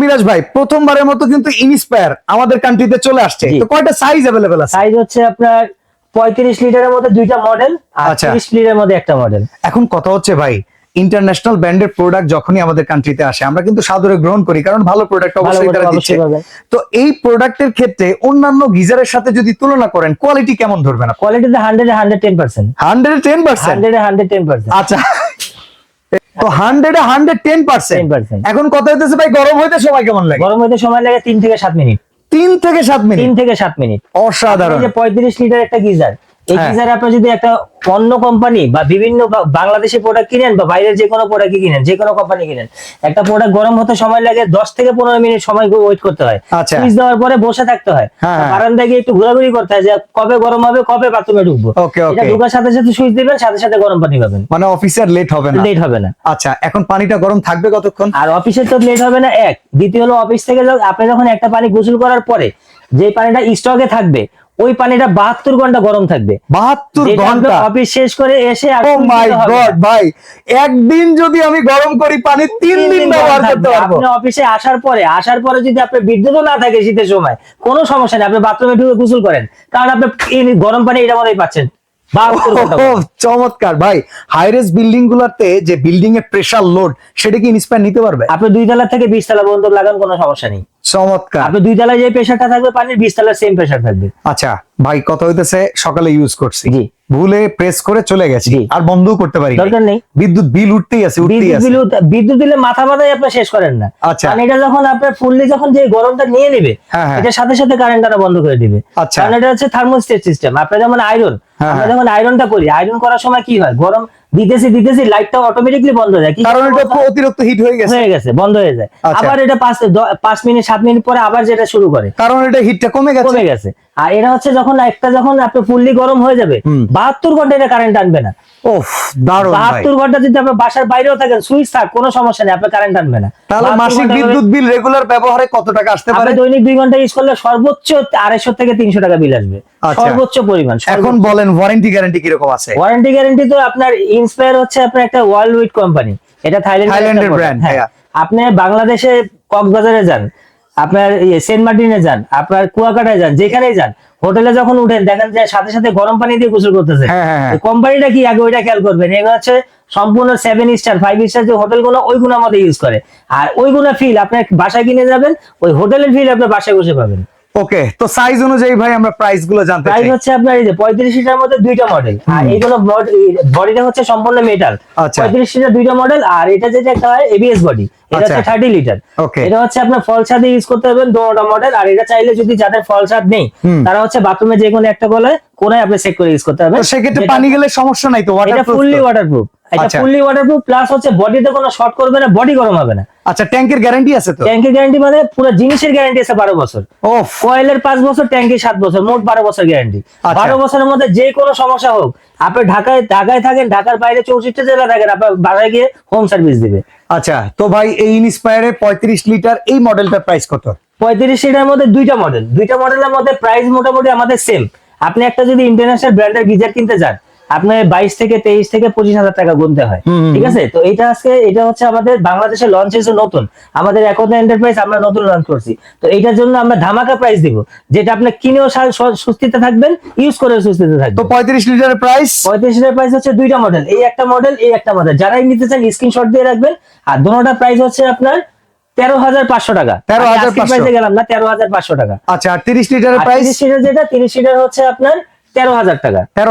মিরাজ ভাই প্রথমবারের মতো কিন্তু ইনস্পায়ার আমাদের কান্ট্রিতে চলে আসছে। তো কয়টা সাইজ অ্যাভেলেবেল আছে? সাইজ হচ্ছে আপনার পঁয়ত্রিশ লিটারের মধ্যে দুইটা মডেল আর আচ্ছা। তিরিশ লিটারের মধ্যে একটা মডেল এখন কথা হচ্ছে ভাই ইন্টারন্যাশনাল ব্র্যান্ডের প্রোডাক্ট যখনই আমাদের কান্ট্রিতে আসে আমরা কিন্তু সাদরে গ্রহণ করি কারণ ভালো প্রোডাক্ট অবশ্যই তারা দিচ্ছে। তো এই প্রোডাক্টের ক্ষেত্রে অন্যান্য গিজারের সাথে যদি তুলনা করেন কোয়ালিটি কেমন ধরবেন কোয়ালিটিতে hundred hundred ten percent hundred ten percent hundred hundred ten percent আচ্ছা। তো হান্ড্রেড হান্ড্রেড টেন পার্সেন্ট 10% এখন কথা হইতেছে ভাই গরম হইতে সময় কেমন লাগে? গরম হইতে সময় লাগে তিন থেকে সাত মিনিট। তিন থেকে সাত মিনিট? তিন থেকে সাত মিনিট। অসাধারণ। যে পঁয়ত্রিশ লিটার একটা গিজার এই। গিজারে আপনি যদি একটা অন্য কোম্পানি বা বিভিন্ন বা- বাংলাদেশি প্রোডাক্ট কিনেন বা বাইরের যে কোনো প্রোডাক্ট কিনেন যে কোনো কোম্পানি কিনেন একটা প্রোডাক্ট গরম হতে সময় লাগে দশ থেকে পনেরো মিনিট সময় ওয়েট করতে হয় আচ্ছা। সুইচ দেওয়ার পরে বসে থাকতে হয় হ্যাঁ, হ্যাঁ। বারান্দায় গিয়ে একটু ঘোরাঘুরি করতে হয় যে কবে গরম হবে কবে বাথরুমে ঢুকবো. এটা ঢুকার সাথে সাথে সুইচ দিবেন সাথে সাথে গরম পানি পাবেন মানে অফিসের লেট হবে না লেট হবে না আচ্ছা এখন পানিটা গরম থাকবে কতক্ষণ আর অফিসে তো লেট হবে না এক দ্বিতীয় হলো অফিস থেকে আপনি যখন একটা পানি গোসল করার পরে যে পানিটা স্টকে থাকবে ওই পানিটা বাহাত্তর ঘণ্টা গরম থাকবে। বাহাত্তর ঘণ্টা? অফিস শেষ করে এসে ও মাই। গড ভাই একদিন যদি আমি গরম করি পানি তিন দিন ব্যবহার করতে পারব। আপনি অফিসে আসার পরে আসার পরে যদি আপনার বিদ্যুৎও না থাকে শীতের সময় কোনো সমস্যা নেই আপনি বাথরুমে ঢুকে গোসল করেন। কারণ আপনি গরম পানি এটা মধ্যেই পাচ্ছেন। গরম। চমৎকার ভাই। হাইরেস বিল্ডিং গুলাতে যে বিল্ডিং এর প্রেসার লোড সেটা কি ইন্সপায়ার নিতে পারবে? আপনি দুই তলা থেকে বিশ তলা পর্যন্ত লাগান কোনো সমস্যা নেই। চমৎকার আপনি দুই তলায় যে প্রেশারটা থাকবে পানির বিশ তলার সেম প্রেশার থাকবে আচ্ছা ভাই কথা হইতেছে সকালে ইউজ করছি জি। ভুলে প্রেস করে চলে গেছি। আর বন্ধও করতে পারি। দরকার নেই বিদ্যুৎ বিল উঠতেই আছে উঠতেই বিদ্যুৎ আছে বিল বিদ্যুৎ দিলে মাথা মাথায় আপনি শেষ করেন না আচ্ছা। কারণ এটা যখন আপনার ফুললি যখন যে গরমটা নিয়ে নেবে হ্যাঁ, হ্যাঁ। এটার সাথে সাথে কারেন্টটা বন্ধ করে দিবে আচ্ছা। কারণ এটা হচ্ছে থার্মোস্টেট সিস্টেম আপনার যেমন আয়রন আমরা হ্যাঁ। যখন আয়রনটা করি আয়রন করার সময় কি হয়? গরম দিতেছি দিতেছি লাইটটা অটোমেটিকলি বন্ধ হয়ে যায়। কারণ এটা অতিরিক্ত হিট হয়ে গেছে। হয়ে গেছে বন্ধ হয়ে যায়। আচ্ছা। আবার এটা পাঁচ দ- পাঁচ মিনিট সাত মিনিট পরে আবার যেটা শুরু করে। কারণ এটা হিটটা কমে গেছে। কমে গেছে। আর এটা হচ্ছে যখন একটা যখন আপনি ফুললি গরম হয়ে যাবে হুম। বাহাত্তর ঘণ্টা এটা কারেন্ট আনবে না। ওফ দারুণ ভাই। বাহাত্তর ঘণ্টা যদি আপনার বাসার বাইরেও থাকেন সুইচ থাক কোনো সমস্যা নেই আপনার কারেন্ট আনবে না। তাহলে মাসিক বিদ্যুৎ বিল রেগুলার ব্যবহারে কত টাকা আসতে পারে? দৈনিক দুই ঘণ্টা ইউজ করলে সর্বোচ্চ আড়াইশো থেকে তিনশো টাকা বিল আসবে। আচ্ছা। সর্বোচ্চ পরিমাণ এখন বলেন ওয়ারেন্টি গ্যারান্টি কীরকম আছে? ওয়ারেন্টি গ্যারান্টি তো আপনার ইন্সপায়ার হচ্ছে আপনার একটা ওয়ার্ল্ড উইড কোম্পানি এটা থাইল্যান্ডের হ্যাঁ। আপনি বাংলাদেশে কক্সবাজারে যান আপনার ইয়ে সেন্ট মার্টিনে যান আপনার কুয়াকাটায় যান যেখানেই যান হোটেলে যখন উঠেন দেখেন যে সাথে সাথে গরম পানি দিয়ে গোসল করতেছে। হ্যাঁ, হ্যাঁ, হ্যাঁ। কোম্পানিটা কি? আগে ওইটা খেয়াল করবেন। এগুলো হচ্ছে সম্পূর্ণ সেভেন স্টার ফাইভ স্টার যে হোটেলগুলো ওইগুলো আমাদের ইউজ করে। আর ওইগুলো ফিল আপনার বাসায় কিনে যাবেন ওই হোটেলের ফিল আপনার বাসায় বসে পাবেন। ওকে তো সাইজ অনুযায়ী ভাই আমরা প্রাইসগুলো জানতে প্রাইস হচ্ছে আপনার এই যে পঁয়ত্রিশ লিটার মধ্যে দুইটা মডেল আর এইগুলো বডিটা হচ্ছে সম্পূর্ণ মেটাল আচ্ছা। পঁয়ত্রিশ লিটার দুইটা মডেল আর এটা যেটা একটা হয় এবিএস বডি এটা আচ্ছা। হচ্ছে থার্টি লিটার Okay. এটা হচ্ছে আপনার ফল ছাদে ইউজ করতে পারবেন দুটো মডেল আর এটা চাইলে যদি যাদের ফল ছাদ নেই তারা হচ্ছে বাথরুমে যে কোনো একটা গলায় কোনায় আপনি চেক করে ইউজ করতে পারবেন। তো সেক্ষেত্রে পানি গেলে সমস্যা নাই তো ওয়াটারপ্রুফ এটা ফুললি ওয়াটারপ্রুফ এটা। ফুললি ওয়াটারপ্রুফ প্লাস হচ্ছে বডিতে কোনো শর্ট করবে না বডি গরম হবে না। আচ্ছা ট্যাঙ্কের গ্যারান্টি আছে তো? ট্যাঙ্কের গ্যারান্টি মানে পুরো জিনিসের গ্যারান্টি আছে বারো বছর। ওফ। কয়েলের পাঁচ বছর ট্যাঙ্কি সাত বছর মোট বারো বছর গ্যারান্টি আচ্ছা। বারো বছরের মধ্যে যে কোনো সমস্যা হোক আপনি ঢাকায় ঢাকায় থাকেন ঢাকার বাইরে চৌষট্টি জেলা থাকেন আপনার বাসায় গিয়ে হোম সার্ভিস দিবে। আচ্ছা তো ভাই এই ইনস্পায়ারে পঁয়ত্রিশ লিটার এই মডেলটার প্রাইস কত? পঁয়ত্রিশ সিটার মধ্যে দুইটা মডেল দুইটা মডেলের মধ্যে প্রাইস মোটামুটি আমাদের সেম আপনি একটা যদি ইন্টারন্যাশনাল ব্র্যান্ডের গিজার কিনতে যান আপনার বাইশ থেকে তেইশ থেকে পঁচিশ হাজার টাকা গুনতে হয়। ঠিক আছে? তো এটা আজকে এটা হচ্ছে আমাদের বাংলাদেশে লঞ্চ হয়েছে নতুন। আমাদের এখন এন্টারপ্রাইজ আমরা নতুন লঞ্চ করছি। তো এইটার জন্য আমরা ধামাকা প্রাইস দিব যেটা আপনি কিনেও সুস্থিতে থাকবেন ইউজ করে সুস্থিতে থাকবেন। তো পঁয়ত্রিশ লিটারের প্রাইস পঁয়ত্রিশ হাজার প্রাইস হচ্ছে দুইটা মডেল এই একটা মডেল এই একটা মডেল যারাই নিতে চান স্ক্রিনশট দিয়ে রাখবেন আর দোনোটা প্রাইস হচ্ছে আপনার তেরো হাজার পাঁচশো টাকা। 13,500 প্রাইসে গেলাম না তেরো হাজার পাঁচশো টাকা। আচ্ছা আর তিরিশ লিটারের প্রাইস তিরিশ সিটার যেটা তিরিশ সিটার হচ্ছে আপনার তেরো হাজার টাকা। তেরো